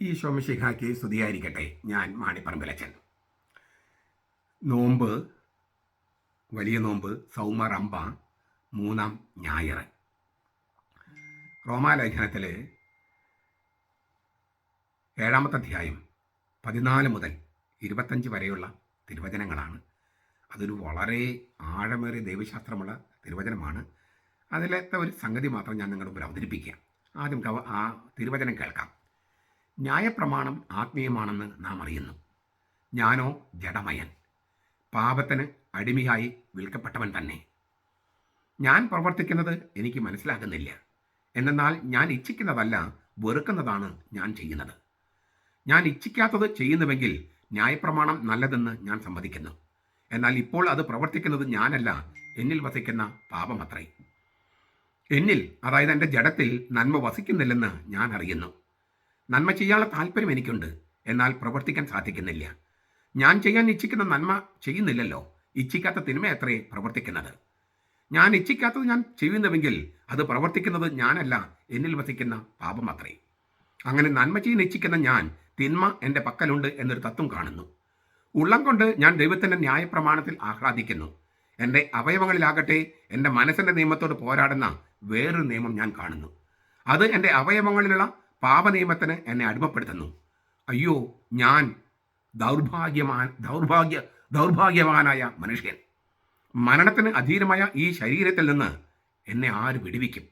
ഈ ശോമശിഖാക്ക് സ്തുതിയായിരിക്കട്ടെ. ഞാൻ മാണിപ്പറമ്പിലച്ചൻ. നോമ്പ് വലിയ നോമ്പ് സൗമ റമ്പ മൂന്നാം ഞായർ. റോമാലേഖനത്തിൽ ഏഴാമത്തെ അധ്യായം പതിനാല് മുതൽ ഇരുപത്തഞ്ച് വരെയുള്ള തിരുവചനങ്ങളാണ്. അതൊരു വളരെ ആഴമേറിയ ദൈവശാസ്ത്രമുള്ള തിരുവചനമാണ്. അതിലത്തെ ഒരു സംഗതി മാത്രം ഞാൻ നിങ്ങളുടെ മുമ്പിൽ അവതരിപ്പിക്കുക ആദ്യം ആ തിരുവചനം കേൾക്കാം. ന്യായപ്രമാണം ആത്മീയമാണെന്ന് നാം അറിയുന്നു. ഞാനോ ജഡമയൻ. പാപത്തിന് അടിമയായി വിൽക്കപ്പെട്ടവൻ തന്നെ. ഞാൻ പ്രവർത്തിക്കുന്നത് എനിക്ക് മനസ്സിലാകുന്നില്ല. എന്നാൽ ഞാൻ ഇച്ഛിക്കുന്നതല്ല വെറുക്കുന്നതാണ് ഞാൻ ചെയ്യുന്നത്. ഞാൻ ഇച്ഛിക്കാത്തത് ചെയ്യുന്നുവെങ്കിൽ ന്യായപ്രമാണം നല്ലതെന്ന് ഞാൻ സമ്മതിക്കുന്നു. എന്നാൽ ഇപ്പോൾ അത് പ്രവർത്തിക്കുന്നത് ഞാനല്ല എന്നിൽ വസിക്കുന്ന പാപമത്രേ. എന്നിൽ അതായത് എന്റെ ജഡത്തിൽ നന്മ വസിക്കുന്നില്ലെന്ന് ഞാൻ അറിയുന്നു. നന്മ ചെയ്യാനുള്ള താല്പര്യം എനിക്കുണ്ട്. എന്നാൽ പ്രവർത്തിക്കാൻ സാധിക്കുന്നില്ല. ഞാൻ ചെയ്യാൻ ഇച്ഛിക്കുന്ന നന്മ ചെയ്യുന്നില്ലല്ലോ. ഇച്ഛിക്കാത്ത തിന്മ എത്രയേ പ്രവർത്തിക്കുന്നത്. ഞാൻ ഇച്ഛിക്കാത്തത് ഞാൻ ചെയ്യുന്നുവെങ്കിൽ അത് പ്രവർത്തിക്കുന്നത് ഞാനല്ല എന്നിൽ വസിക്കുന്ന പാപം അത്രേ. അങ്ങനെ നന്മ ചെയ്യാൻ ഇച്ഛിക്കുന്ന ഞാൻ തിന്മ എന്റെ പക്കലുണ്ട് എന്നൊരു തത്വം കാണുന്നു. ഉള്ളം കൊണ്ട് ഞാൻ ദൈവത്തിന്റെ ന്യായപ്രമാണത്തിൽ ആഹ്ലാദിക്കുന്നു. എന്റെ അവയവങ്ങളിലാകട്ടെ എന്റെ മനസ്സിന്റെ നിയമത്തോട് പോരാടുന്ന വേറൊരു നിയമം ഞാൻ കാണുന്നു. അത് എന്റെ അവയവങ്ങളിലുള്ള പാപനിയമത്തിന് എന്നെ അടിമപ്പെടുത്തുന്നു. അയ്യോ ഞാൻ ദൗർഭാഗ്യമാൻ ദൗർഭാഗ്യ ദൗർഭാഗ്യവാനായ മനുഷ്യൻ. മരണത്തിന് അധീനമായ ഈ ശരീരത്തിൽ നിന്ന് എന്നെ ആര് വിടുവിക്കും?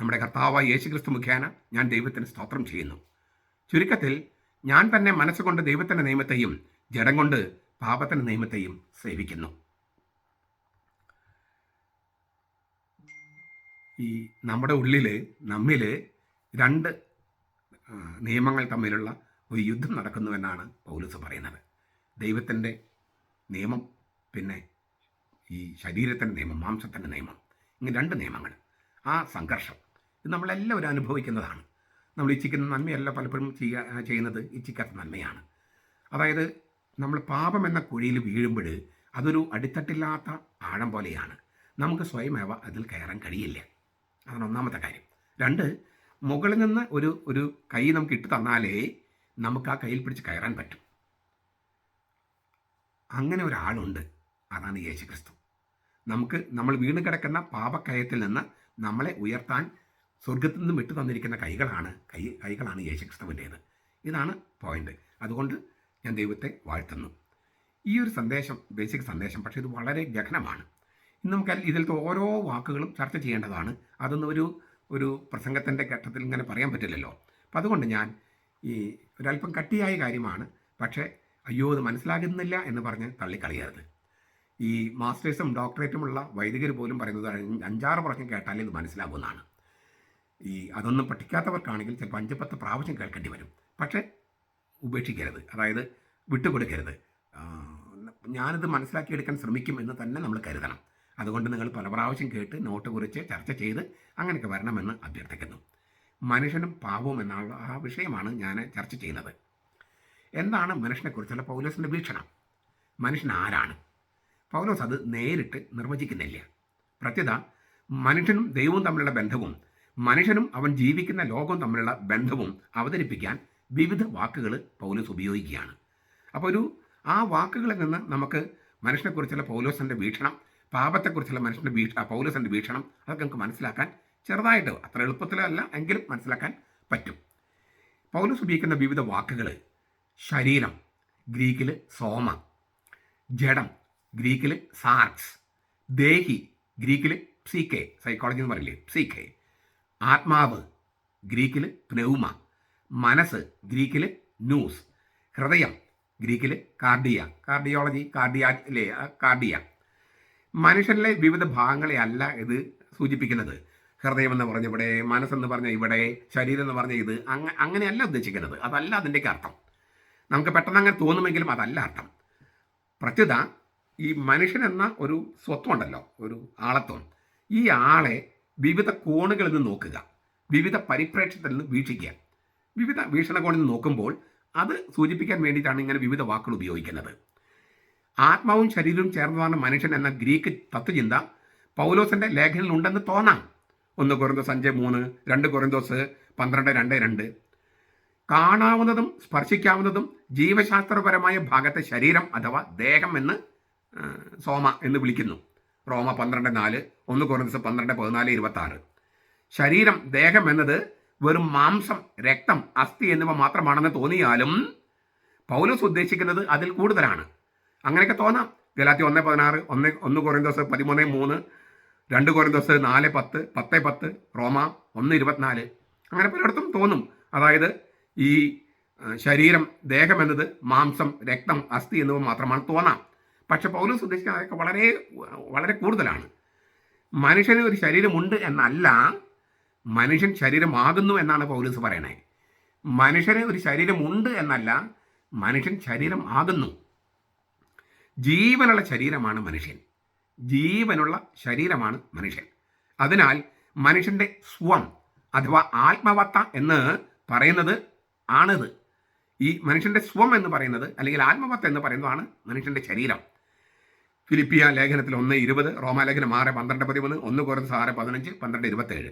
നമ്മുടെ കർത്താവായ യേശുക്രിസ്തു മുഖേന ഞാൻ ദൈവത്തിന് സ്തോത്രം ചെയ്യുന്നു. ചുരുക്കത്തിൽ ഞാൻ തന്നെ മനസ്സുകൊണ്ട് ദൈവത്തിന്റെ നിയമത്തെയും ജഡം കൊണ്ട് പാപത്തിന്റെ നിയമത്തെയും സേവിക്കുന്നു. ഈ നമ്മുടെ ഉള്ളിൽ നമ്മിൽ രണ്ട് നിയമങ്ങൾ തമ്മിലുള്ള ഒരു യുദ്ധം നടക്കുന്നുവെന്നാണ് പൗലൂസ് പറയുന്നത്. ദൈവത്തിന്റെ നിയമം പിന്നെ ഈ ശരീരത്തിന്റെ നിയമം മാംസത്തിന്റെ നിയമം ഇങ്ങനെ രണ്ട് നിയമങ്ങൾ ആ സംഘർഷം ഇത് നമ്മളെല്ലാവരും അനുഭവിക്കുന്നതാണ്. നമ്മൾ ഇച്ഛിക്കുന്ന നന്മയല്ല പലപ്പോഴും ചെയ്യുക ചെയ്യുന്നത് ഇച്ഛിക്കാത്ത നന്മയാണ്. അതായത് നമ്മൾ പാപം എന്ന കുഴിയിൽ വീഴുമ്പോൾ അതൊരു അടിത്തട്ടില്ലാത്ത ആഴം പോലെയാണ്. നമുക്ക് സ്വയമേവ അതിൽ കയറാൻ കഴിയില്ല. അതാണ് ഒന്നാമത്തെ കാര്യം. രണ്ട് മുകളിൽ നിന്ന് ഒരു ഒരു കൈ നമുക്ക് ഇട്ട് തന്നാലേ നമുക്ക് ആ കയ്യിൽ പിടിച്ച് കയറാൻ പറ്റും. അങ്ങനെ ഒരാളുണ്ട്. അതാണ് യേശു ക്രിസ്തു നമുക്ക് നമ്മൾ വീണ് കിടക്കുന്ന പാപക്കയത്തിൽ നിന്ന് നമ്മളെ ഉയർത്താൻ സ്വർഗത്തിൽ നിന്നും വിട്ടു തന്നിരിക്കുന്ന കൈകളാണ് കൈ കൈകളാണ് യേശുക്രിസ്തുവിന്റേത്. ഇതാണ് പോയിന്റ് അതുകൊണ്ട് ഞാൻ ദൈവത്തെ വാഴ്ത്തുന്നു. ഈ ഒരു സന്ദേശം ബേസിക് സന്ദേശം പക്ഷേ ഇത് വളരെ ഗഹനമാണ്. ഇന്ന് നമുക്ക് ഇതിലത്തെ ഓരോ വാക്കുകളും ചർച്ച ചെയ്യേണ്ടതാണ്. അതൊന്നും ഒരു ഒരു പ്രസംഗത്തിന്റെ ഘട്ടത്തിൽ ഇങ്ങനെ പറയാൻ പറ്റില്ലല്ലോ. അപ്പം അതുകൊണ്ട് ഞാൻ ഈ ഒരല്പം കട്ടിയായ കാര്യമാണ്. പക്ഷേ അയ്യോ അത് മനസ്സിലാകുന്നില്ല എന്ന് പറഞ്ഞ് തള്ളിക്കളയരുത്. ഈ മാസ്റ്റേഴ്സും ഡോക്ടറേറ്റുമുള്ള വൈദികർ പോലും പറയുന്നത് അഞ്ചാറ് പ്രാവശ്യം കേട്ടാലേ ഇത് മനസ്സിലാകുമെന്നാണ് ഈ അതൊന്നും പഠിക്കാത്തവർക്കാണെങ്കിൽ ചിലപ്പോൾ അഞ്ച് പത്ത് പ്രാവശ്യം കേൾക്കേണ്ടി വരും. പക്ഷേ ഉപേക്ഷിക്കരുത്. അതായത് വിട്ടുകൊടുക്കരുത്. ഞാനിത് മനസ്സിലാക്കിയെടുക്കാൻ ശ്രമിക്കും എന്ന് തന്നെ നമ്മൾ കരുതണം. അതുകൊണ്ട് നിങ്ങൾ പല പ്രാവശ്യം കേട്ട് നോട്ട് കുറിച്ച് ചർച്ച ചെയ്ത് അങ്ങനെയൊക്കെ വരണമെന്ന് അഭ്യർത്ഥിക്കുന്നു. മനുഷ്യനും പാവവും എന്നുള്ള ആ വിഷയമാണ് ഞാൻ ചർച്ച ചെയ്യുന്നത്. എന്താണ് മനുഷ്യനെക്കുറിച്ചുള്ള പൗലോസിന്റെ വീക്ഷണം? മനുഷ്യൻ ആരാണ്? പൗലോസ് അത് നേരിട്ട് നിർവചിക്കുന്നില്ല. പ്രത്യേകത മനുഷ്യനും ദൈവവും തമ്മിലുള്ള ബന്ധവും മനുഷ്യനും അവൻ ജീവിക്കുന്ന ലോകവും തമ്മിലുള്ള ബന്ധവും അവതരിപ്പിക്കാൻ വിവിധ വാക്കുകൾ പൗലോസ് ഉപയോഗിക്കുകയാണ്. അപ്പോൾ ഒരു ആ വാക്കുകളിൽ നിന്ന് നമുക്ക് മനുഷ്യനെക്കുറിച്ചുള്ള പൗലോസിന്റെ വീക്ഷണം പാപത്തെക്കുറിച്ചുള്ള മനുഷ്യന്റെ ഭീഷ പൗലസിന്റെ ഭീഷണം അതൊക്കെ നമുക്ക് മനസ്സിലാക്കാൻ ചെറുതായിട്ട് അത്ര എളുപ്പത്തിലല്ല എങ്കിലും മനസ്സിലാക്കാൻ പറ്റും. പൗലസ് ഉപയോഗിക്കുന്ന വിവിധ വാക്കുകൾ ശരീരം ഗ്രീക്കിൽ സോമ ജഡം ഗ്രീക്കിൽ സാർക്സ് ദേഹി ഗ്രീക്കിൽ പ്സീക്കെ സൈക്കോളജി എന്ന് പറയില്ലേ പ്സീക്കെ ആത്മാവ് ഗ്രീക്കിൽ പ്നൗമ മനസ്സ് ഗ്രീക്കിൽ ന്യൂസ് ഹൃദയം ഗ്രീക്കിൽ കാർഡിയ കാർഡിയോളജി കാർഡിയാ അല്ലേ കാർഡിയ മനുഷ്യനിലെ വിവിധ ഭാഗങ്ങളെ അല്ല ഇത് സൂചിപ്പിക്കുന്നത്. ഹൃദയം എന്ന് പറഞ്ഞ ഇവിടെ മനസ്സെന്ന് പറഞ്ഞ ഇവിടെ ശരീരം എന്ന് പറഞ്ഞ ഇത് അങ്ങ അങ്ങനെയല്ല ഉദ്ദേശിക്കുന്നത്. അതല്ല അതിന്റെയൊക്കെ അർത്ഥം. നമുക്ക് പെട്ടെന്ന് അങ്ങനെ തോന്നുമെങ്കിലും അതല്ല അർത്ഥം. പ്രത്യുത ഈ മനുഷ്യൻ എന്ന ഒരു സ്വത്വമുണ്ടല്ലോ ഒരു ആളത്വം. ഈ ആളെ വിവിധ കോണുകളിൽ നിന്ന് നോക്കുക. വിവിധ പരിപ്രേക്ഷ്യത്തിൽ നിന്ന് വീക്ഷിക്കുക. വിവിധ വീക്ഷണകോണിൽ നിന്ന് നോക്കുമ്പോൾ അത് സൂചിപ്പിക്കാൻ വേണ്ടിയിട്ടാണ് ഇങ്ങനെ വിവിധ വാക്കുകൾ ഉപയോഗിക്കുന്നത്. ആത്മാവും ശരീരവും ചേർന്നതാണ് മനുഷ്യൻ എന്ന ഗ്രീക്ക് തത്വചിന്ത. പൗലോസിന്റെ ലേഖനിൽ ഉണ്ടെന്ന് തോന്നാം. ഒന്ന് കുറന്തോസ് അഞ്ച് മൂന്ന് രണ്ട് കുറന്തോസ് പന്ത്രണ്ട് രണ്ട് രണ്ട്. കാണാവുന്നതും സ്പർശിക്കാവുന്നതും ജീവശാസ്ത്രപരമായ ഭാഗത്തെ ശരീരം അഥവാ ദേഹം എന്ന് സോമ എന്ന് വിളിക്കുന്നു. റോമ പന്ത്രണ്ട് നാല് ഒന്ന് കുറന്തോസ് പന്ത്രണ്ട് പതിനാല് ഇരുപത്തി ശരീരം ദേഹം എന്നത് വെറും മാംസം രക്തം അസ്ഥി എന്നിവ മാത്രമാണെന്ന് തോന്നിയാലും പൗലോസ് ഉദ്ദേശിക്കുന്നത് അതിൽ കൂടുതലാണ്. അങ്ങനെയൊക്കെ തോന്നാം. ഗലാത്തി ഒന്ന് പതിനാറ് ഒന്ന് ഒന്ന് കുറഞ്ഞ പതിമൂന്ന് മൂന്ന് രണ്ട് കുറഞ്ഞ നാല് പത്ത് പത്ത് പത്ത് റോമ ഒന്ന് ഇരുപത്തിനാല്. അങ്ങനെ പലയിടത്തും തോന്നും. അതായത് ഈ ശരീരം ദേഹം എന്നത് മാംസം രക്തം അസ്ഥി എന്നിവ മാത്രമാണ് തോന്നാം. പക്ഷെ പൗലോസ് ഉദ്ദേശിക്കുന്നത് അതൊക്കെ വളരെ വളരെ കൂടുതലാണ്. മനുഷ്യന് ഒരു ശരീരമുണ്ട് എന്നല്ല മനുഷ്യൻ ശരീരമാകുന്നു എന്നാണ് പൗലോസ് പറയണേ. മനുഷ്യന് ഒരു ശരീരമുണ്ട് എന്നല്ല മനുഷ്യൻ ശരീരം ആകുന്നു ജീവനുള്ള ശരീരമാണ് മനുഷ്യൻ. ജീവനുള്ള ശരീരമാണ് മനുഷ്യൻ. അതിനാൽ മനുഷ്യന്റെ സ്വം അഥവാ ആത്മവത്ത എന്ന് പറയുന്നത് ആണിത്. ഈ മനുഷ്യന്റെ സ്വം എന്ന് പറയുന്നത് അല്ലെങ്കിൽ ആത്മവത്ത എന്ന് പറയുന്നതാണ് മനുഷ്യന്റെ ശരീരം. ഫിലിപ്പിയ ലേഖനത്തിൽ ഒന്ന് ഇരുപത് റോമാലേഖനം ആറ് പന്ത്രണ്ട് പതിമൂന്ന് ഒന്ന് കുറച്ച് ആറ് പതിനഞ്ച് പന്ത്രണ്ട് ഇരുപത്തേഴ്.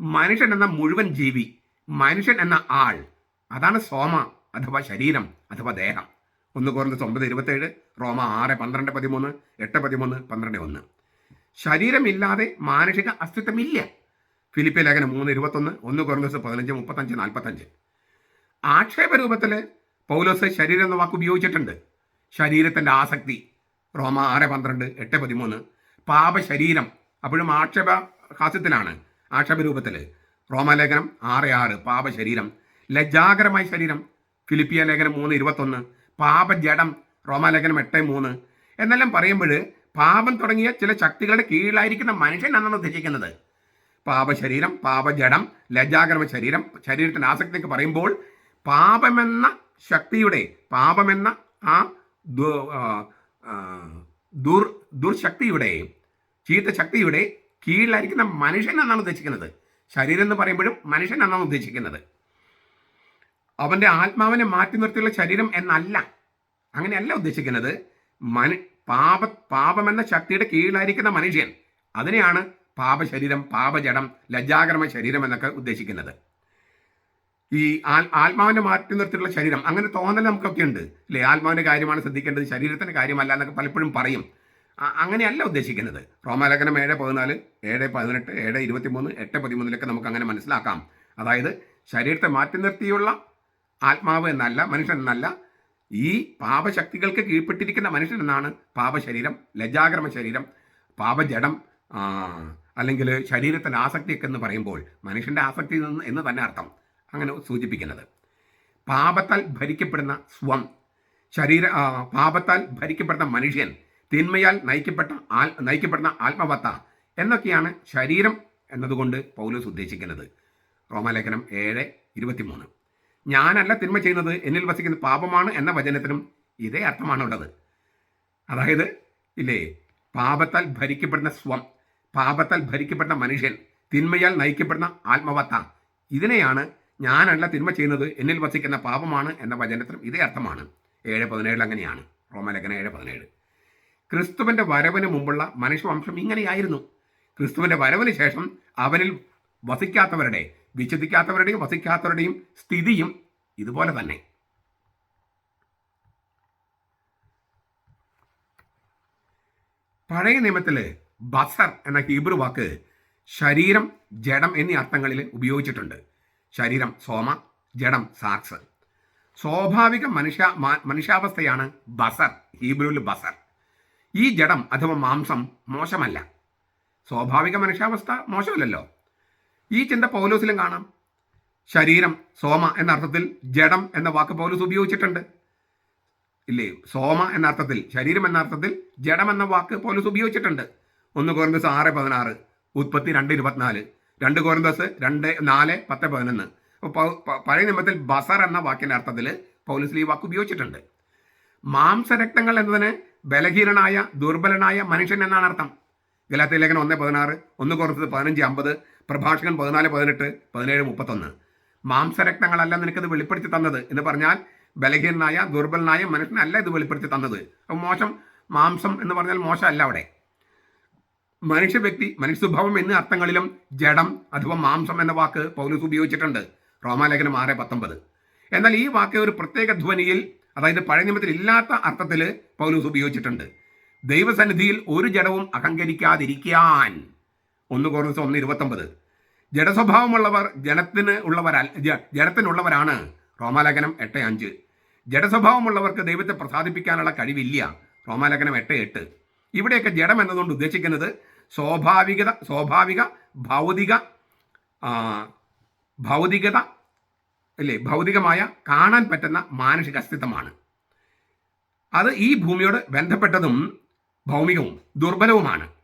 മനുഷ്യൻ എന്ന മുഴുവൻ ജീവി മനുഷ്യൻ എന്ന ആൾ അതാണ് സോമ അഥവാ ശരീരം അഥവാ ദേഹം. ഒന്ന് കുറഞ്ഞത് ഒമ്പത് ഇരുപത്തേഴ് റോമ ആറ് പന്ത്രണ്ട് പതിമൂന്ന് എട്ട് പതിമൂന്ന് പന്ത്രണ്ട് ഒന്ന്. ശരീരമില്ലാതെ മാനുഷിക അസ്തിത്വമില്ല. ഫിലിപ്പിയ ലേഖനം മൂന്ന് ഇരുപത്തൊന്ന് ഒന്ന് കുറഞ്ഞ പതിനഞ്ച് മുപ്പത്തഞ്ച് നാൽപ്പത്തഞ്ച് ആക്ഷേപരൂപത്തിൽ പൗലോസ് ശരീരം എന്ന വാക്ക് ഉപയോഗിച്ചിട്ടുണ്ട്. ശരീരത്തിന്റെ ആസക്തി റോമ ആറ് പന്ത്രണ്ട് എട്ട് പതിമൂന്ന്. പാപശരീരം അപ്പോഴും ആക്ഷേപ ഹാസ്യത്തിലാണ് ആക്ഷേപരൂപത്തിൽ റോമാലേഖനം ആറ് ആറ് പാപശരീരം. ലജ്ജാകരമായ ശരീരം ഫിലിപ്പിയ ലേഖനം മൂന്ന് ഇരുപത്തൊന്ന് പാപജഡം. റോമാലേഖനം എട്ട് മൂന്ന്. എന്നെല്ലാം പറയുമ്പോൾ പാപം തുടങ്ങിയ ചില ശക്തികളുടെ കീഴിലായിരിക്കുന്ന മനുഷ്യൻ എന്നാണ് ഉദ്ദേശിക്കുന്നത്. പാപശരീരം പാപജഡം ലജ്ജാകരമ ശരീരം ശരീരത്തിന്റെ ആസക്തിക്ക് പറയുമ്പോൾ പാപമെന്ന ശക്തിയുടെ പാപമെന്ന ആ, ദുർ ദുർശക്തിയുടെ ചീത്ത ശക്തിയുടെ കീഴിലായിരിക്കുന്ന മനുഷ്യൻ എന്നാണ് ഉദ്ദേശിക്കുന്നത്. ശരീരം എന്ന് പറയുമ്പോഴും മനുഷ്യൻ എന്നാണ് ഉദ്ദേശിക്കുന്നത്. അവന്റെ ആത്മാവിനെ മാറ്റി നിർത്തിയുള്ള ശരീരം എന്നല്ല. അങ്ങനെയല്ല ഉദ്ദേശിക്കുന്നത്. മനു പാപ പാപമെന്ന ശക്തിയുടെ കീഴിലായിരിക്കുന്ന മനുഷ്യൻ അതിനെയാണ് പാപശരീരം പാപജടം ലജ്ജാകരമ ശരീരം എന്നൊക്കെ ഉദ്ദേശിക്കുന്നത്. ഈ ആത്മാവിനെ മാറ്റി നിർത്തിയിട്ടുള്ള ശരീരം അങ്ങനെ തോന്നൽ നമുക്കൊക്കെ ഉണ്ട്. അല്ലേ? ആത്മാവിന്റെ കാര്യമാണ് ശ്രദ്ധിക്കേണ്ടത് ശരീരത്തിന്റെ കാര്യമല്ല എന്നൊക്കെ പലപ്പോഴും പറയും. അങ്ങനെയല്ല ഉദ്ദേശിക്കുന്നത്. റോമാലേഖനം ഏഴ് പതിനാല് ഏഴ് പതിനെട്ട് ഏഴ് ഇരുപത്തിമൂന്ന് എട്ട് പതിമൂന്നിലൊക്കെ നമുക്ക് അങ്ങനെ മനസ്സിലാക്കാം. അതായത് ശരീരത്തെ മാറ്റി നിർത്തിയുള്ള ആത്മാവ് എന്നല്ല മനുഷ്യൻ എന്നല്ല ഈ പാപശക്തികൾക്ക് കീഴ്പ്പെട്ടിരിക്കുന്ന മനുഷ്യൻ എന്നാണ് പാപശരീരം ലജ്ജാകർമ്മ ശരീരം പാപജഡം അല്ലെങ്കിൽ ശരീരത്തിന്റെ ആസക്തിയൊക്കെ എന്ന് പറയുമ്പോൾ മനുഷ്യന്റെ ആസക്തി എന്ന് എന്ന് തന്നെ അർത്ഥം അങ്ങനെ സൂചിപ്പിക്കുന്നത്. പാപത്താൽ ഭരിക്കപ്പെടുന്ന സ്വം ശരീര പാപത്താൽ ഭരിക്കപ്പെടുന്ന മനുഷ്യൻ തിന്മയാൽ നയിക്കപ്പെട്ട ആൽ നയിക്കപ്പെടുന്ന ആത്മവത്ത എന്നൊക്കെയാണ് ശരീരം എന്നതുകൊണ്ട് പൗലോസ് ഉദ്ദേശിക്കുന്നത്. റോമാലേഖനം ഏഴ് ഇരുപത്തിമൂന്ന്. ഞാനല്ല തിന്മ ചെയ്യുന്നത് എന്നിൽ വസിക്കുന്ന പാപമാണ് എന്ന വചനത്തിനും ഇതേ അർത്ഥമാണ് ഉള്ളത് അതായത് ഇല്ലേ പാപത്താൽ ഭരിക്കപ്പെടുന്ന സ്വം പാപത്താൽ ഭരിക്കപ്പെടുന്ന മനുഷ്യൻ തിന്മയാൽ നയിക്കപ്പെടുന്ന ആത്മവത്ത. ഇതിനെയാണ് ഞാനല്ല തിന്മ ചെയ്യുന്നത് എന്നിൽ വസിക്കുന്ന പാപമാണ് എന്ന വചനത്തിനും ഇതേ അർത്ഥമാണ്. ഏഴ് പതിനേഴിൽ അങ്ങനെയാണ്. റോമലേഖന ഏഴ് പതിനേഴ്. ക്രിസ്തുവിന്റെ വരവിന് മുമ്പുള്ള മനുഷ്യവംശം ഇങ്ങനെയായിരുന്നു. ക്രിസ്തുവിന്റെ വരവിന് ശേഷം അവനിൽ വസിക്കാത്തവരുടെ വിശ്വസിക്കാത്തവരുടെയും വസിക്കാത്തവരുടെയും സ്ഥിതിയും ഇതുപോലെ തന്നെ. പഴയ നിയമത്തിൽ ബസർ എന്ന ഹീബ്രു വാക്ക് ശരീരം ജഡം എന്നീ അർത്ഥങ്ങളിൽ ഉപയോഗിച്ചിട്ടുണ്ട്. ശരീരം സോമ ജഡം സാക്സ് സ്വാഭാവിക മനുഷ്യ മനുഷ്യാവസ്ഥയാണ് ബസർ ഹീബ്രുവിൽ ബസർ. ഈ ജഡം അഥവാ മാംസം മോശമല്ല. സ്വാഭാവിക മനുഷ്യാവസ്ഥ മോശമല്ലല്ലോ. ഈ ചിന്ത പൗലോസിലും കാണാം. ശരീരം സോമ എന്ന അർത്ഥത്തിൽ ജഡം എന്ന വാക്ക് പൗലോസ് ഉപയോഗിച്ചിട്ടുണ്ട്. ഇല്ലേ? സോമ എന്ന അർത്ഥത്തിൽ ശരീരം എന്ന അർത്ഥത്തിൽ ജഡം എന്ന വാക്ക് പൗലോസ് ഉപയോഗിച്ചിട്ടുണ്ട്. ഒന്ന് കോരന്തസ് ആറ് പതിനാറ് ഉത്പത്തി രണ്ട് ഇരുപത്തിനാല് രണ്ട് കോരന്തസ് രണ്ട് നാല് പത്ത് പതിനൊന്ന്. പഴയ നിയമത്തിൽ ബസർ എന്ന വാക്കിന്റെ അർത്ഥത്തിൽ പൗലോസിൽ ഈ വാക്ക് ഉപയോഗിച്ചിട്ടുണ്ട്. മാംസരക്തങ്ങൾ എന്നതിന് ബലഹീനനായ ദുർബലനായ മനുഷ്യൻ എന്നാണ് അർത്ഥം. ഗലാത്തി ലേഖനം ഒന്ന് പതിനാറ് ഒന്ന് കുറച്ചത് പതിനഞ്ച് അമ്പത് പ്രഭാഷകൻ പതിനാല് പതിനെട്ട് പതിനേഴ് മുപ്പത്തൊന്ന്. മാംസരക്തങ്ങളല്ല നിനക്കിത് വെളിപ്പെടുത്തി തന്നത് എന്ന് പറഞ്ഞാൽ ബലഹീനനായ ദുർബലനായ മനുഷ്യനല്ല ഇത് വെളിപ്പെടുത്തി തന്നത്. അപ്പം മോശം മാംസം എന്ന് പറഞ്ഞാൽ മോശമല്ല അവിടെ. മനുഷ്യ വ്യക്തി മനുഷ്യ സ്വഭാവം എന്നീ അർത്ഥങ്ങളിലും ജഡം അഥവാ മാംസം എന്ന വാക്ക് പൗലൂസ് ഉപയോഗിച്ചിട്ടുണ്ട്. റോമാലേഖനം ആറ് പത്തൊമ്പത്. എന്നാൽ ഈ വാക്ക് ഒരു പ്രത്യേക ധ്വനിയിൽ അതായത് പഴയ നിയമത്തിൽ ഇല്ലാത്ത അർത്ഥത്തിൽ പൗലൂസ് ഉപയോഗിച്ചിട്ടുണ്ട്. ദൈവസന്നിധിയിൽ ഒരു ജഡവും അഹങ്കരിക്കാതിരിക്കാൻ. ഒന്ന് കോർന്നിസ് ഒന്ന് ഇരുപത്തൊമ്പത്. ജഡസ്വഭാവമുള്ളവർ ജനത്തിന് ഉള്ളവരല്ല ജനത്തിനുള്ളവരാണ്. റോമാലേഖനം എട്ട് അഞ്ച്. ജഡസ്വഭാവമുള്ളവർക്ക് ദൈവത്തെ പ്രസാദിപ്പിക്കാനുള്ള കഴിവില്ല. റോമാലേഖനം എട്ട് എട്ട്. ഇവിടെയൊക്കെ ജഡം എന്നതുകൊണ്ട് ഉദ്ദേശിക്കുന്നത് സ്വാഭാവികത സ്വാഭാവിക ഭൗതിക ഭൗതികത അല്ലേ ഭൗതികമായ കാണാൻ പറ്റുന്ന മാനുഷിക അസ്തിത്വമാണ്. അത് ഈ ഭൂമിയോട് ബന്ധപ്പെട്ടതും ഭൗമികവും ദുർബലവുമാണ്.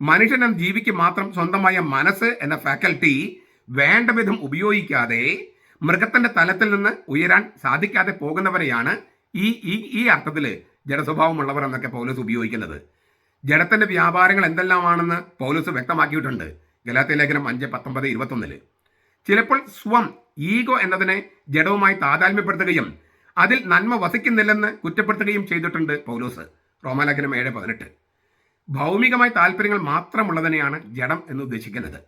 മനുഷ്യൻ എന്ന ജീവിക്ക് മാത്രം സ്വന്തമായ മനസ്സ് എന്ന ഫാക്കൽറ്റി വേണ്ട വിധം ഉപയോഗിക്കാതെ മൃഗത്തിന്റെ തലത്തിൽ നിന്ന് ഉയരാൻ സാധിക്കാതെ പോകുന്നവരെയാണ് ഈ ഈ ഈ അർത്ഥത്തിൽ ജഡസ്വഭാവമുള്ളവർ എന്നൊക്കെ പൗലോസ് ഉപയോഗിക്കുന്നത്. ജഡത്തിന്റെ വ്യാപാരങ്ങൾ എന്തെല്ലാമാണെന്ന് പൗലോസ് വ്യക്തമാക്കിയിട്ടുണ്ട്. ഗലാത്യ ലേഖനം അഞ്ച് പത്തൊമ്പത് ഇരുപത്തൊന്നിൽ. ചിലപ്പോൾ സ്വം ഈഗോ എന്നതിനെ ജഡവുമായി താതാത്മ്യപ്പെടുത്തുകയും അതിൽ നന്മ വസിക്കുന്നില്ലെന്ന് കുറ്റപ്പെടുത്തുകയും ചെയ്തിട്ടുണ്ട് പൗലോസ്. റോമാലേഖനം ഏഴ് പതിനെട്ട്. ഭൗമികമായ താല്പര്യങ്ങൾ മാത്രമുള്ളതിനെയാണ് ജഡം എന്ന് ഉദ്ദേശിക്കുന്നത്.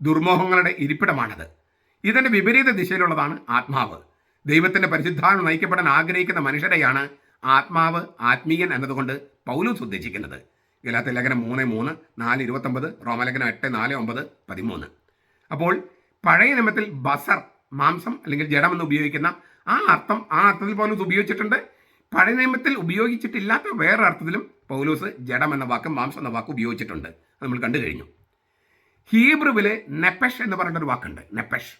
ദുർമോഹങ്ങളുടെ ഇരിപ്പിടമാണത്. ഇതിന്റെ വിപരീത ദിശയിലുള്ളതാണ് ആത്മാവ്. ദൈവത്തിന്റെ പരിശുദ്ധാത്മ നയിക്കപ്പെടാൻ ആഗ്രഹിക്കുന്ന മനുഷ്യരെയാണ് ആത്മാവ് ആത്മീയൻ എന്നതുകൊണ്ട് പൗലൂസ് ഉദ്ദേശിക്കുന്നത്. ഗലാത്ത ലേഖനം മൂന്ന് മൂന്ന് നാല് ഇരുപത്തൊമ്പത് റോമലേഖനം എട്ട് നാല് ഒമ്പത് പതിമൂന്ന്. അപ്പോൾ പഴയ നിയമത്തിൽ ബസർ മാംസം അല്ലെങ്കിൽ ജഡം എന്ന് ഉപയോഗിക്കുന്ന ആ അർത്ഥം ആ അർത്ഥത്തിൽ പൗലൂസ് ഉപയോഗിച്ചിട്ടുണ്ട്. പഴയ നിയമത്തിൽ ഉപയോഗിച്ചിട്ടില്ലാത്ത വേറെ അർത്ഥത്തിലും പൗലൂസ് ജഡം എന്ന വാക്ക് മാംസം എന്ന വാക്ക് ഉപയോഗിച്ചിട്ടുണ്ട്. അത് നമ്മൾ കണ്ടു കഴിഞ്ഞു. ഹീബ്രുവിലെ നെപ്പഷ് എന്ന് പറയുന്ന ഒരു വാക്കുണ്ട്. നെപ്പഷ്.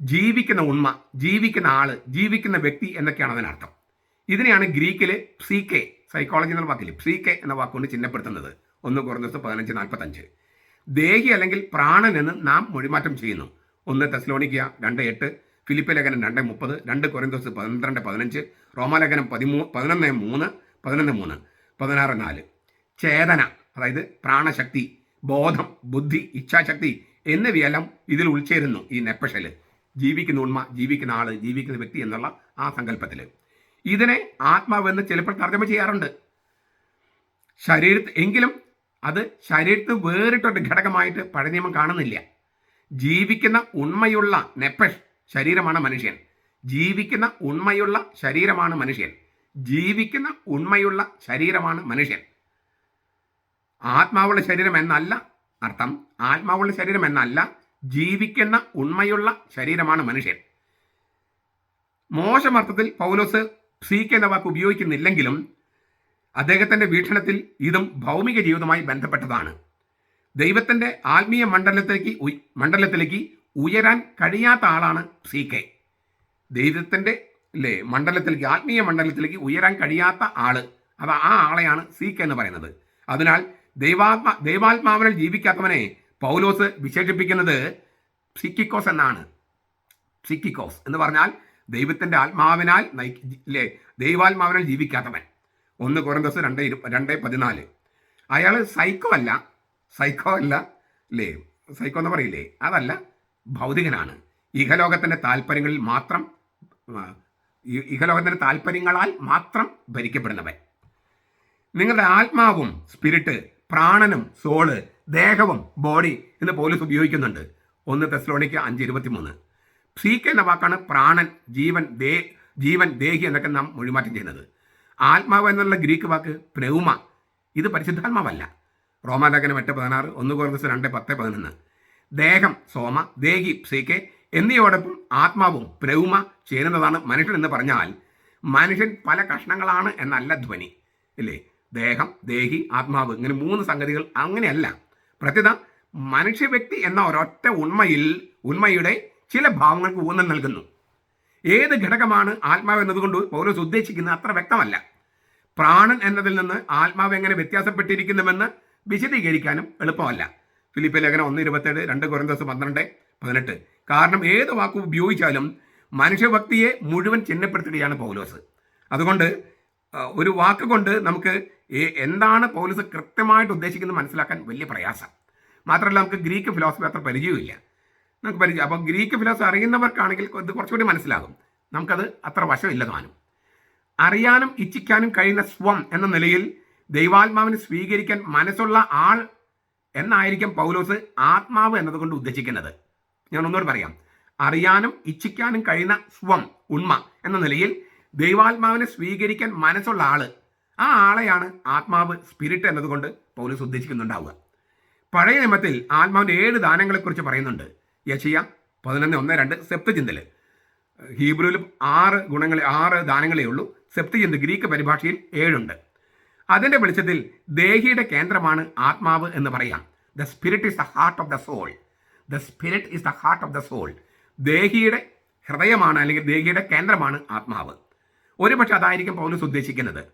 ജീവിക്കുന്ന ഉണ്മ ജീവിക്കുന്ന ആൾ ജീവിക്കുന്ന വ്യക്തി എന്നൊക്കെയാണ് അതിനർത്ഥം. ഇതിനെയാണ് ഗ്രീക്കിൽ പ്സീക്കെ സൈക്കോളജി എന്ന വാക്കിൽ പ്സീക്കെ എന്ന വാക്കുകൊണ്ട് ചിഹ്നപ്പെടുത്തുന്നത്. ഒന്ന് കുറഞ്ഞ ദിവസം പതിനഞ്ച് നാൽപ്പത്തഞ്ച്. ദേഹി അല്ലെങ്കിൽ പ്രാണൻ എന്ന് നാം മൊഴിമാറ്റം ചെയ്യുന്നു. ഒന്ന് തെസ്ലോണിക്ക രണ്ട് എട്ട് ഫിലിപ്പ് ലേഖനം രണ്ട് മുപ്പത് രണ്ട് കൊറിന്തോസ് പന്ത്രണ്ട് പതിനഞ്ച് റോമാലേഖനം പതിമൂ പതിനൊന്ന് മൂന്ന് പതിനൊന്ന് മൂന്ന്. പതിനാറ് നാല്. ചേതന അതായത് പ്രാണശക്തി ബോധം ബുദ്ധി ഇച്ഛാശക്തി എന്നിവയെല്ലാം ഇതിൽ ഉൾച്ചേരുന്നു ഈ നെപ്പഷൽ ജീവിക്കുന്ന ഉണ്മ ജീവിക്കുന്ന ആൾ ജീവിക്കുന്ന വ്യക്തി എന്നുള്ള ആ സങ്കല്പത്തിൽ ഇതിനെ ആത്മാവെന്ന് ചിലപ്പോൾ തർജമ ചെയ്യാറുണ്ട്. ശരീരത്ത് എങ്കിലും അത് ശരീരത്ത് വേറിട്ടൊരു ഘടകമായിട്ട് പഴയ നിയമം കാണുന്നില്ല. ജീവിക്കുന്ന ഉണ്മയുള്ള നെപ്പഷ് ശരീരമാണ് മനുഷ്യൻ. ജീവിക്കുന്ന ഉണ്മയുള്ള ശരീരമാണ് മനുഷ്യൻ. ജീവിക്കുന്ന ഉണ്മയുള്ള ശരീരമാണ് മനുഷ്യൻ. ആത്മാവുള്ള ശരീരം എന്നല്ല അർത്ഥം. ആത്മാവുള്ള ശരീരം എന്നല്ല ജീവിക്കുന്ന ഉണ്മയുള്ള ശരീരമാണ് മനുഷ്യൻ. മോശമർത്ഥത്തിൽ പൗലോസ് സീക്ക് എന്ന വാക്ക് ഉപയോഗിക്കുന്നില്ലെങ്കിലും അദ്ദേഹത്തിന്റെ വീക്ഷണത്തിൽ ഇതും ഭൗമിക ജീവിതമായി ബന്ധപ്പെട്ടതാണ്. ദൈവത്തിന്റെ ആത്മീയ മണ്ഡലത്തിലേക്ക് മണ്ഡലത്തിലേക്ക് ഉയരാൻ കഴിയാത്ത ആളാണ് സി കെ ദൈവത്തിന്റെ അല്ലേ മണ്ഡലത്തിലേക്ക് ആത്മീയ മണ്ഡലത്തിലേക്ക് ഉയരാൻ കഴിയാത്ത ആൾ. അത് ആ ആളെയാണ് സീക്ക് എന്ന് പറയുന്നത്. അതിനാൽ ദൈവാത്മ ദൈവാത്മാവിനെ ജീവിക്കാത്തവനെ പൗലോസ് വിശേഷിപ്പിക്കുന്നത് സിക്കിക്കോസ് എന്നാണ്. സിക്കിക്കോസ് എന്ന് പറഞ്ഞാൽ ദൈവത്തിന്റെ ആത്മാവിനാൽ അല്ലേ ദൈവാത്മാവിനെ ജീവിക്കാത്തവൻ. ഒന്ന് കുറന്തസ് രണ്ട് ഇരു രണ്ട് പതിനാല്. അയാൾ സൈക്കോ അല്ല. സൈക്കോ അല്ല അല്ലേ സൈക്കോ എന്ന് പറയില്ലേ? അതല്ല ഭൗതികനാണ്. ഇഹലോകത്തിന്റെ താല്പര്യങ്ങളിൽ മാത്രം ആ, ഇ- ഇഹലോകത്തിന്റെ താല്പര്യങ്ങളാൽ മാത്രം ഭരിക്കപ്പെടുന്നവൻ. നിങ്ങളുടെ ആത്മാവും സ്പിരിറ്റ് പ്രാണനും സോൾ ദേഹവും ബോഡി എന്ന് പോലീസ് ഉപയോഗിക്കുന്നുണ്ട്. ഒന്ന് തെസ്ലോണിക്ക് അഞ്ച് ഇരുപത്തി മൂന്ന് സീക്ക് എന്ന വാക്കാണ് പ്രാണൻ ജീവൻ ദേ ജീവൻ ദേഹി എന്നൊക്കെ നാം മൊഴിമാറ്റം ചെയ്യുന്നത്. ആത്മാവ് എന്നുള്ള ഗ്രീക്ക് വാക്ക് പ്രൗമ ഇത് പരിശുദ്ധാത്മാവല്ല. റോമാലേഖനം എട്ട് പതിനാറ് ഒന്ന് കുറഞ്ഞ രണ്ട് പത്ത് പതിനൊന്ന്. ദേഹം സോമ ദേഹി സീക്കെ എന്നിവയോടൊപ്പം ആത്മാവും പ്രൗമ ചേരുന്നതാണ് മനുഷ്യൻ എന്ന് പറഞ്ഞാൽ മനുഷ്യൻ പല കഷ്ണങ്ങളാണ് എന്നല്ല ധ്വനി ഇല്ലേ? ദേഹം ദേഹി ആത്മാവ് ഇങ്ങനെ മൂന്ന് സംഗതികൾ അങ്ങനെയല്ല. പ്രത്യേക മനുഷ്യ വ്യക്തി എന്ന ഒരൊറ്റ ഉണ്മയിൽ ഉണ്മയുടെ ചില ഭാവങ്ങൾക്ക് ഊന്നൽ നൽകുന്നു. ഏത് ഘടകമാണ് ആത്മാവ് എന്നതുകൊണ്ട് പൗലോസ് ഉദ്ദേശിക്കുന്നത് അത്ര വ്യക്തമല്ല. പ്രാണൻ എന്നതിൽ നിന്ന് ആത്മാവ് എങ്ങനെ വ്യത്യാസപ്പെട്ടിരിക്കുന്നുവെന്ന് വിശദീകരിക്കാനും എളുപ്പമല്ല. ഫിലിപ്പ് ലേഖനം ഒന്ന് ഇരുപത്തേഴ് രണ്ട് കുറന്തോസ് പന്ത്രണ്ട് പതിനെട്ട്. കാരണം ഏത് വാക്കും ഉപയോഗിച്ചാലും മനുഷ്യഭക്തിയെ മുഴുവൻ ചിഹ്നപ്പെടുത്തുകയാണ് പൗലോസ്. അതുകൊണ്ട് ഒരു വാക്ക് കൊണ്ട് നമുക്ക് എന്താണ് പൗലോസ് കൃത്യമായിട്ട് ഉദ്ദേശിക്കുന്നത് മനസ്സിലാക്കാൻ വലിയ പ്രയാസം. മാത്രമല്ല നമുക്ക് ഗ്രീക്ക് ഫിലോസഫി അത്ര പരിചയമില്ല നമുക്ക് പരിചയം അപ്പോൾ ഗ്രീക്ക് ഫിലോസഫി അറിയുന്നവർക്കാണെങ്കിൽ ഇത് കുറച്ചുകൂടി മനസ്സിലാകും. നമുക്കത് അത്ര വശമില്ല താനും. അറിയാനും ഇച്ഛിക്കാനും കഴിയുന്ന സ്വം എന്ന നിലയിൽ ദൈവാത്മാവിനെ സ്വീകരിക്കാൻ മനസ്സുള്ള ആൾ എന്നായിരിക്കും പൗലോസ് ആത്മാവ് എന്നതുകൊണ്ട് ഉദ്ദേശിക്കുന്നത്. ഞാൻ ഒന്നുകൂടി പറയാം. അറിയാനും ഇച്ഛിക്കാനും കഴിയുന്ന സ്വം ഉണ്മ എന്ന നിലയിൽ ദൈവാത്മാവിനെ സ്വീകരിക്കാൻ മനസ്സുള്ള ആൾ ആ ആളെയാണ് ആത്മാവ് സ്പിരിറ്റ് എന്നതുകൊണ്ട് പൗലൂസ് ഉദ്ദേശിക്കുന്നുണ്ടാവുക. പഴയ നിയമത്തിൽ ആത്മാവിന്റെ ഏഴ് ദാനങ്ങളെക്കുറിച്ച് പറയുന്നുണ്ട്. യശിയ പതിനൊന്ന് ഒന്ന് രണ്ട് സെപ്ത് ചിന്തൽ ഹീബ്രുവിൽ ആറ് ഗുണങ്ങളെ ആറ് ദാനങ്ങളേ ഉള്ളൂ. സെപ്ത് ചിന്ത് ഗ്രീക്ക് പരിഭാഷയിൽ ഏഴുണ്ട്. അതിന്റെ വെളിച്ചത്തിൽ ദേഹിയുടെ കേന്ദ്രമാണ് ആത്മാവ് എന്ന് പറയാം. The spirit is the heart of the soul the spirit is the heart of the soul ദേഹിയുടെ ഹൃദയമാണ് അല്ലെങ്കിൽ ദേഹിയുടെ കേന്ദ്രമാണ് ആത്മാവ്. ഒരുപക്ഷെ അതായിരിക്കും പൗലൂസ് ഉദ്ദേശിക്കുന്നത്.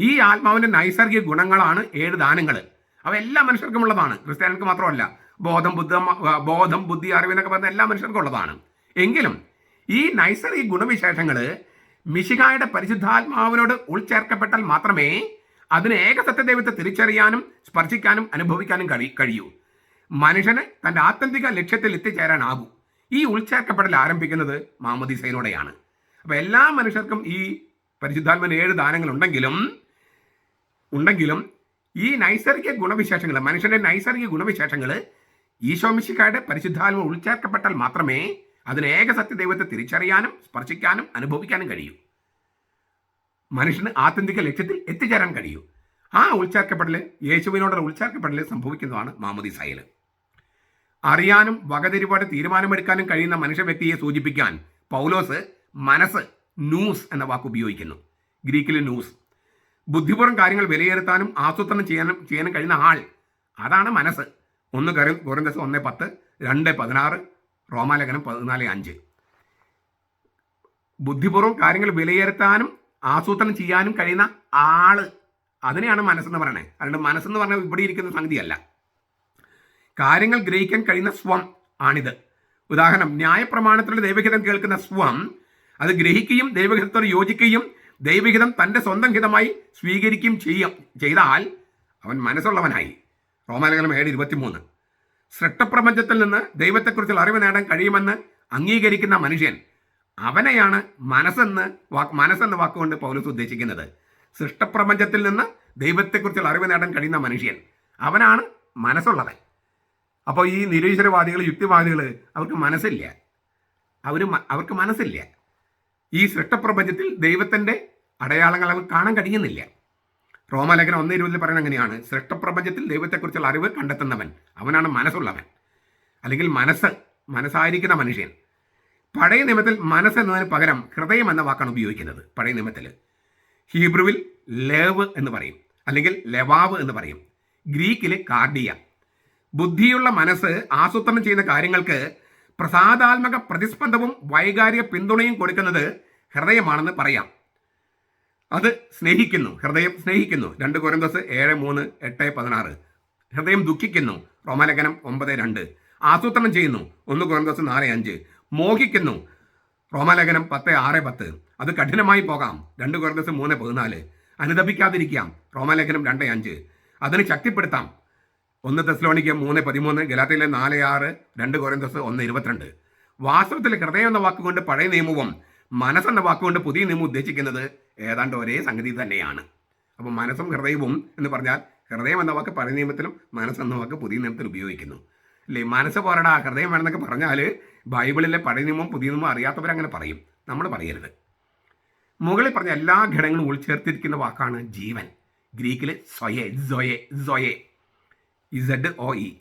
ഈ ആത്മാവിന്റെ നൈസർഗിക ഗുണങ്ങളാണ് ഏഴ് ദാനങ്ങൾ. അവ എല്ലാ മനുഷ്യർക്കും ഉള്ളതാണ്. ക്രിസ്ത്യാനികൾക്ക് മാത്രമല്ല ബോധം ബുദ്ധ ബോധം ബുദ്ധി അറിവെന്നൊക്കെ പറഞ്ഞ എല്ലാ മനുഷ്യർക്കും ഉള്ളതാണ്. എങ്കിലും ഈ നൈസർഗിക ഗുണവിശേഷങ്ങൾ മിശികായുടെ പരിശുദ്ധാത്മാവിനോട് ഉൾച്ചേർക്കപ്പെട്ടാൽ മാത്രമേ അതിന് ഏകസത്യദൈവത്തെ തിരിച്ചറിയാനും സ്പർശിക്കാനും അനുഭവിക്കാനും കഴി കഴിയൂ. മനുഷ്യന് തന്റെ ആത്യന്തിക ലക്ഷ്യത്തിൽ എത്തിച്ചേരാനാകൂ. ഈ ഉൾച്ചേർക്കപ്പെടൽ ആരംഭിക്കുന്നത് മാമദീസയിലൂടെയാണ് അപ്പൊ എല്ലാ മനുഷ്യർക്കും ഈ പരിശുദ്ധാത്മന് ഏഴ് ദാനങ്ങൾ ഉണ്ടെങ്കിലും ഉണ്ടെങ്കിലും ഈ നൈസർഗിക ഗുണവിശേഷങ്ങൾ മനുഷ്യന്റെ നൈസർഗിക ഗുണവിശേഷങ്ങൾ ഈശോമിശിക്കായുടെ പരിശുദ്ധാത്മ ഉൾച്ചേർക്കപ്പെട്ടാൽ മാത്രമേ അതിന് ഏക സത്യദൈവത്തെ തിരിച്ചറിയാനും സ്പർശിക്കാനും അനുഭവിക്കാനും കഴിയൂ. മനുഷ്യന് ആത്യന്തിക ലക്ഷ്യത്തിൽ എത്തിച്ചേരാൻ കഴിയൂ. ആ ഉൾച്ചേർക്കപ്പെടൽ യേശുവിനോടുള്ള ഉൾച്ചേർക്കപ്പെടൽ സംഭവിക്കുന്നതാണ് മാമോദിസയിൽ അറിയാനും വകതിരിപാട് തീരുമാനമെടുക്കാനും കഴിയുന്ന മനുഷ്യ വ്യക്തിയെ സൂചിപ്പിക്കാൻ പൗലോസ് മനസ്സ് ന്യൂസ് എന്ന വാക്ക് ഉപയോഗിക്കുന്നു. ഗ്രീക്കിൽ ന്യൂസ്. ബുദ്ധിപൂർവം കാര്യങ്ങൾ വിലയിരുത്താനും ആസൂത്രണം ചെയ്യാനും ചെയ്യാനും കഴിയുന്ന ആൾ അതാണ് മനസ്സ്. ഒന്ന് കരു കുറന്തസ് ഒന്ന് പത്ത് രണ്ട് പതിനാറ് റോമാലേഖനം പതിനാല് അഞ്ച്. ബുദ്ധിപൂർവം കാര്യങ്ങൾ വിലയിരുത്താനും ആസൂത്രണം ചെയ്യാനും കഴിയുന്ന ആൾ അതിനെയാണ് മനസ്സെന്ന് പറയണേ അതുകൊണ്ട് മനസ്സെന്ന് പറഞ്ഞാൽ ഇവിടെ ഇരിക്കുന്ന സംഗതിയല്ല. കാര്യങ്ങൾ ഗ്രഹിക്കാൻ കഴിയുന്ന സ്വം ആണിത്. ഉദാഹരണം ന്യായപ്രമാണത്തിലൂടെ ദൈവഹിതം കേൾക്കുന്ന സ്വം അത് ഗ്രഹിക്കുകയും ദൈവഹിതത്തോട് യോജിക്കുകയും ദൈവഹിതം തന്റെ സ്വന്തം ഹിതമായി സ്വീകരിക്കുകയും ചെയ്യും ചെയ്താൽ അവൻ മനസ്സുള്ളവനായി. റോമാലകലം ഏഴ് ഇരുപത്തിമൂന്ന്. സൃഷ്ടപ്രപഞ്ചത്തിൽ നിന്ന് ദൈവത്തെക്കുറിച്ചുള്ള അറിവ് നേടാൻ കഴിയുമെന്ന് അംഗീകരിക്കുന്ന മനുഷ്യൻ അവനെയാണ് മനസ്സെന്ന് വാക്ക് മനസ്സെന്ന് വാക്കുകൊണ്ട് പൗലൂസ് ഉദ്ദേശിക്കുന്നത്. സൃഷ്ടപ്രപഞ്ചത്തിൽ നിന്ന് ദൈവത്തെക്കുറിച്ചുള്ള അറിവ് നേടാൻ കഴിയുന്ന മനുഷ്യൻ അവനാണ് മനസ്സുള്ളവൻ. അപ്പോൾ ഈ നിരീശ്വരവാദികൾ യുക്തിവാദികൾ അവർക്ക് മനസ്സില്ല. അവർ അവർക്ക് മനസ്സില്ല. ഈ സൃഷ്ടപ്രപഞ്ചത്തിൽ ദൈവത്തിന്റെ അടയാളങ്ങൾ അവർക്ക് കാണാൻ കഴിയുന്നില്ല. റോമലേഖനം ഒന്ന് ഇരുപതിൽ പറയുന്നത് അങ്ങനെയാണ്. സൃഷ്ടപ്രപഞ്ചത്തിൽ ദൈവത്തെക്കുറിച്ചുള്ള അറിവ് കണ്ടെത്തുന്നവൻ അവനാണ് മനസ്സുള്ളവൻ. അല്ലെങ്കിൽ മനസ്സ് മനസ്സായിരിക്കുന്ന മനുഷ്യൻ. പഴയ നിയമത്തിൽ മനസ്സ് എന്നതിന് പകരം ഹൃദയം എന്ന വാക്കാണ് ഉപയോഗിക്കുന്നത്. പഴയ നിയമത്തിൽ. ഹീബ്രുവിൽ ലേവ് എന്ന് പറയും. അല്ലെങ്കിൽ ലെവാവ് എന്ന് പറയും. ഗ്രീക്കിൽ കാർഡിയ. ബുദ്ധിയുള്ള മനസ്സ് ആസൂത്രണം ചെയ്യുന്ന കാര്യങ്ങൾക്ക് പ്രസാദാത്മക പ്രതിസ്പന്ദവും വൈകാരിക പിന്തുണയും കൊടുക്കുന്നത് ഹൃദയമാണെന്ന് പറയാം. അത് സ്നേഹിക്കുന്നു ഹൃദയം സ്നേഹിക്കുന്നു. രണ്ട് കൊരന്തസ് ഏഴ് മൂന്ന് എട്ട് പതിനാറ്. ഹൃദയം ദുഃഖിക്കുന്നു റോമാലേഖനം ഒമ്പത് രണ്ട്. ആസൂത്രണം ചെയ്യുന്നു ഒന്ന് കൊരന്തസ് നാല് അഞ്ച്. മോഹിക്കുന്നു റോമാലേഖനം പത്ത് ആറ് പത്ത്. അത് കഠിനമായി പോകാം രണ്ട് കൊരന്തസ് മൂന്ന് പതിനാല്. അനുദപിക്കാതിരിക്കാം റോമലേഖനം രണ്ട് അഞ്ച്. അതിന് ശക്തിപ്പെടുത്താം ഒന്ന് തെസ്ലോണിക്ക് മൂന്ന് പതിമൂന്ന് ഗലാത്തയിലെ നാല് ആറ് രണ്ട് കോരന്തസ് ഒന്ന് ഇരുപത്തിരണ്ട്. വാസ്തവത്തിൽ ഹൃദയം എന്ന വാക്കുകൊണ്ട് പഴയ നിയമവും മനസ്സെന്ന വാക്കുകൊണ്ട് പുതിയ നിയമം ഉദ്ദേശിക്കുന്നത് ഏതാണ്ട് ഒരേ സംഗതി തന്നെയാണ്. അപ്പോൾ മനസ്സും ഹൃദയവും എന്ന് പറഞ്ഞാൽ ഹൃദയം എന്ന വാക്ക് പഴയ നിയമത്തിലും മനസ്സെന്ന വാക്ക് പുതിയ നിയമത്തിൽ ഉപയോഗിക്കുന്നു. അല്ലേ? മനസ്സ് പോരടാ ഹൃദയം വേണമെന്നൊക്കെ പറഞ്ഞാൽ ബൈബിളിലെ പഴയ നിയമവും പുതിയ നിയമവും അറിയാത്തവരങ്ങനെ പറയും. നമ്മൾ പറയരുത്. മുകളിൽ പറഞ്ഞ എല്ലാ ഘടകങ്ങളും ഉൾച്ചേർത്തിരിക്കുന്ന വാക്കാണ് ജീവൻ. ഗ്രീക്കിൽ സൊയെ സൊയെ സൊയെ. Z O E.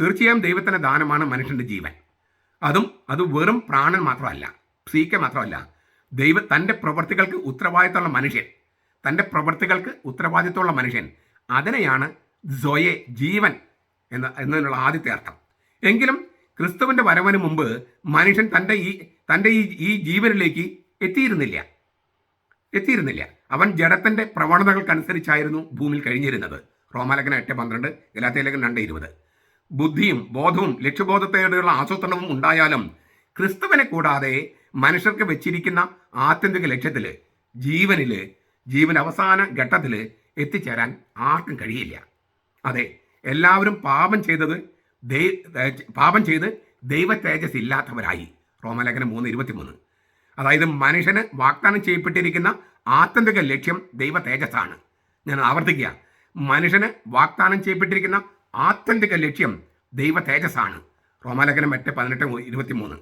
തീർച്ചയായും ദൈവത്തിന്റെ ദാനമാണ് മനുഷ്യന്റെ ജീവൻ. അതും അത് വെറും പ്രാണൻ മാത്രമല്ല സീക്ക മാത്രമല്ല. ദൈവ തന്റെ പ്രവൃത്തികൾക്ക് ഉത്തരവാദിത്തമുള്ള മനുഷ്യൻ തന്റെ പ്രവൃത്തികൾക്ക് ഉത്തരവാദിത്തമുള്ള മനുഷ്യൻ. അതിനെയാണ് സ്വയെ ജീവൻ എന്ന എന്നതിനുള്ള ആദ്യത്തെ അർത്ഥം. എങ്കിലും ക്രിസ്തുവിന്റെ വരവിന് മുമ്പ് മനുഷ്യൻ തന്റെ ഈ തന്റെ ഈ ഈ ജീവനിലേക്ക് എത്തിയിരുന്നില്ല. എത്തിയിരുന്നില്ല. അവൻ ജഡത്തിന്റെ പ്രവണതകൾക്കനുസരിച്ചായിരുന്നു ഭൂമിയിൽ കഴിഞ്ഞിരുന്നത്. റോമാലേഖനം എട്ട് പന്ത്രണ്ട് ഗലാത്തലേഖനം രണ്ട് ഇരുപത്. ബുദ്ധിയും ബോധവും ലക്ഷ്യബോധത്തോടെയുള്ള ആസൂത്രണവും ഉണ്ടായാലും ക്രിസ്തുവിനെ കൂടാതെ മനുഷ്യർക്ക് വെച്ചിരിക്കുന്ന ആത്യന്തിക ലക്ഷ്യത്തിൽ ജീവനിൽ ജീവൻ അവസാന ഘട്ടത്തിൽ എത്തിച്ചേരാൻ ആർക്കും കഴിയില്ല. അതെ എല്ലാവരും പാപം ചെയ്തത് പാപം ചെയ്ത് ദൈവ തേജസ് ഇല്ലാത്തവരായി. റോമലേഖനം മൂന്ന് ഇരുപത്തിമൂന്ന്. അതായത് മനുഷ്യന് വാഗ്ദാനം ചെയ്യപ്പെട്ടിരിക്കുന്ന ആത്യന്തിക ലക്ഷ്യം ദൈവ ആണ് ഞാൻ ആവർത്തിക്കുക. മനുഷ്യന് വാഗ്ദാനം ചെയ്യപ്പെട്ടിരിക്കുന്ന ആത്യന്തിക ലക്ഷ്യം ദൈവ തേജസ്സാണ്. റോമാലേഖനം എട്ട് പതിനെട്ട് ഇരുപത്തി മൂന്ന്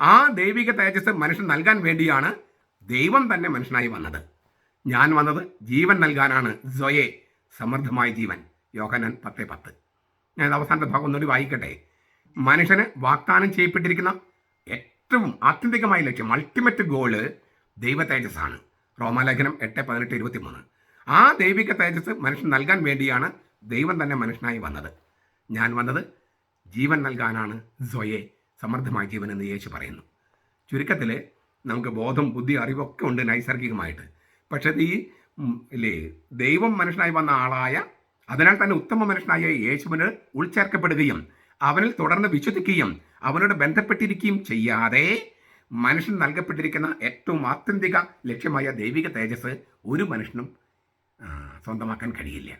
ആ ദൈവിക തേജസ് മനുഷ്യൻ നൽകാൻ വേണ്ടിയാണ് ദൈവം തന്നെ മനുഷ്യനായി വന്നത്. ഞാൻ വന്നത് ജീവൻ നൽകാനാണ്. സ്വയെ സമൃദ്ധമായ ജീവൻ. യോഹനൻ പത്ത് പത്ത്. ഞാൻ അവസാനത്തെ ഭാഗം ഒന്നുകൂടി വായിക്കട്ടെ. മനുഷ്യന് വാഗ്ദാനം ചെയ്യപ്പെട്ടിരിക്കുന്ന ഏറ്റവും ആത്യന്തികമായ ലക്ഷ്യം അൾട്ടിമേറ്റ് ഗോൾ ദൈവ തേജസ്സാണ്. റോമാലേഖനം എട്ട് പതിനെട്ട് ഇരുപത്തി മൂന്ന് ആ ദൈവിക തേജസ് മനുഷ്യൻ നൽകാൻ വേണ്ടിയാണ് ദൈവം തന്നെ മനുഷ്യനായി വന്നത്. ഞാൻ വന്നത് ജീവൻ നൽകാനാണ് സ്വയെ സമൃദ്ധമായ ജീവൻ എന്ന് യേശു പറയുന്നു. ചുരുക്കത്തിൽ നമുക്ക് ബോധം ബുദ്ധി അറിവൊക്കെ ഉണ്ട് നൈസർഗികമായിട്ട്. പക്ഷേ ഈ ഇല്ലേ ദൈവം മനുഷ്യനായി വന്ന ആളായ അതിനാൽ തന്നെ ഉത്തമ മനുഷ്യനായ യേശുവിന് ഉൾച്ചേർക്കപ്പെടുകയും അവനിൽ തുടർന്ന് വിശ്വസിക്കുകയും അവനോട് ബന്ധപ്പെട്ടിരിക്കുകയും ചെയ്യാതെ മനുഷ്യൻ നൽകപ്പെട്ടിരിക്കുന്ന ഏറ്റവും ആത്യന്തിക ലക്ഷ്യമായ ദൈവിക തേജസ് ഒരു മനുഷ്യനും സ്വന്തമാക്കാൻ കഴിയില്ല.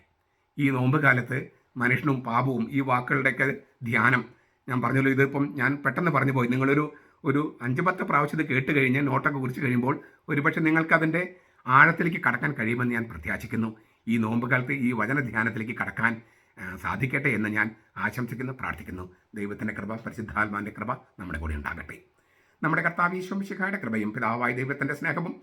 ഈ നോമ്പ് കാലത്ത് മനുഷ്യനും പാപവും ഈ വാക്കുകളുടെയൊക്കെ ധ്യാനം ഞാൻ പറഞ്ഞല്ലോ ഇതിപ്പം ഞാൻ പെട്ടെന്ന് പറഞ്ഞു പോയി. നിങ്ങളൊരു ഒരു അഞ്ച് പത്ത് പ്രാവശ്യം ഇത് കേട്ട് കഴിഞ്ഞ് നോട്ടൊക്കെ കുറിച്ച് കഴിയുമ്പോൾ ഒരുപക്ഷെ നിങ്ങൾക്ക് അതിന്റെ ആഴത്തിലേക്ക് കടക്കാൻ കഴിയുമെന്ന് ഞാൻ പ്രത്യാശിക്കുന്നു. ഈ നോമ്പ് കാലത്ത് ഈ വചന ധ്യാനത്തിലേക്ക് കടക്കാൻ സാധിക്കട്ടെ എന്ന് ഞാൻ ആശംസിക്കുന്നു പ്രാർത്ഥിക്കുന്നു. ദൈവത്തിന്റെ കൃപ പരിശുദ്ധാത്മാന്റെ കൃപ നമ്മുടെ കൂടെ ഉണ്ടാകട്ടെ. നമ്മുടെ കർത്താവ് ഈശ്വംശിഖായുടെ കൃപയും പിതാവായ ദൈവത്തിന്റെ സ്നേഹവും